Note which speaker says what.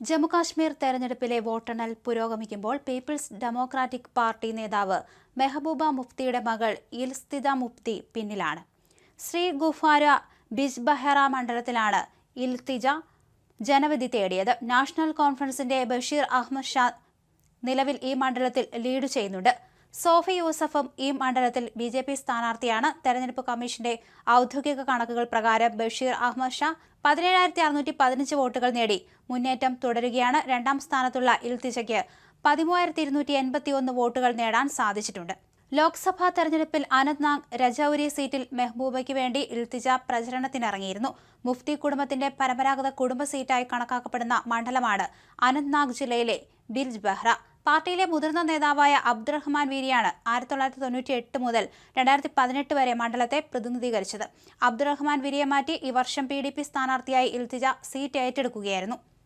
Speaker 1: ജമ്മുകാശ്മീർ തെരഞ്ഞെടുപ്പിലെ വോട്ടെണ്ണൽ പുരോഗമിക്കുമ്പോൾ പീപ്പിൾസ് ഡെമോക്രാറ്റിക് പാർട്ടി നേതാവ് മെഹബൂബ മുഫ്തിയുടെ മകൾ ഇൽസ്തിദ മുഫ്തി പിന്നിലാണ്. ശ്രീ ഗുഫാര ബിജ്ബഹറ മണ്ഡലത്തിലാണ് ഇൽത്തിജ ജനവിധി തേടിയത്. നാഷണൽ കോൺഫറൻസിന്റെ ബഷീർ അഹമ്മദ് ഷാ നിലവിൽ ഈ മണ്ഡലത്തിൽ ലീഡ് ചെയ്യുന്നുണ്ട്. സോഫി യൂസഫും ഈ മണ്ഡലത്തിൽ ബി ജെ പി സ്ഥാനാർത്ഥിയാണ്. തെരഞ്ഞെടുപ്പ് കമ്മീഷന്റെ ഔദ്യോഗിക കണക്കുകൾ പ്രകാരം ബഷീർ അഹമ്മദ് ഷാ പതിനേഴായിരത്തി അറുന്നൂറ്റി പതിനഞ്ച് വോട്ടുകൾ നേടി. മുന്നേറ്റം തുടരുകയാണ്. രണ്ടാം സ്ഥാനത്തുള്ള ഇൽത്തിജയ്ക്ക് പതിമൂവായിരത്തി ഇരുന്നൂറ്റി എൺപത്തി ഒന്ന് വോട്ടുകൾ നേടാൻ സാധിച്ചിട്ടുണ്ട്. ലോക്സഭാ തെരഞ്ഞെടുപ്പിൽ അനന്ത്നാഗ് രജൌരി സീറ്റിൽ മെഹ്ബൂബയ്ക്ക് വേണ്ടി ഇൽത്തിജ പ്രചരണത്തിനിറങ്ങിയിരുന്നു. മുഫ്തി കുടുംബത്തിന്റെ പരമ്പരാഗത കുടുംബ സീറ്റായി കണക്കാക്കപ്പെടുന്ന മണ്ഡലമാണ് അനന്ത്നാഗ് ജില്ലയിലെ ബിൽജ് ബെഹ്റ പാർട്ടിയിലെ മുതിർന്ന നേതാവായ അബ്ദുറഹ്മാൻ വീരിയാണ് ആയിരത്തി തൊള്ളായിരത്തി തൊണ്ണൂറ്റി എട്ട് മുതൽ രണ്ടായിരത്തി പതിനെട്ട് വരെ മണ്ഡലത്തെ പ്രതിനിധീകരിച്ചത്. അബ്ദുറഹ്മാൻ വീരിയെ മാറ്റി ഈ വർഷം പി ഡി പി സ്ഥാനാർത്ഥിയായി ഇൽത്തിജ സീറ്റ് ഏറ്റെടുക്കുകയായിരുന്നു.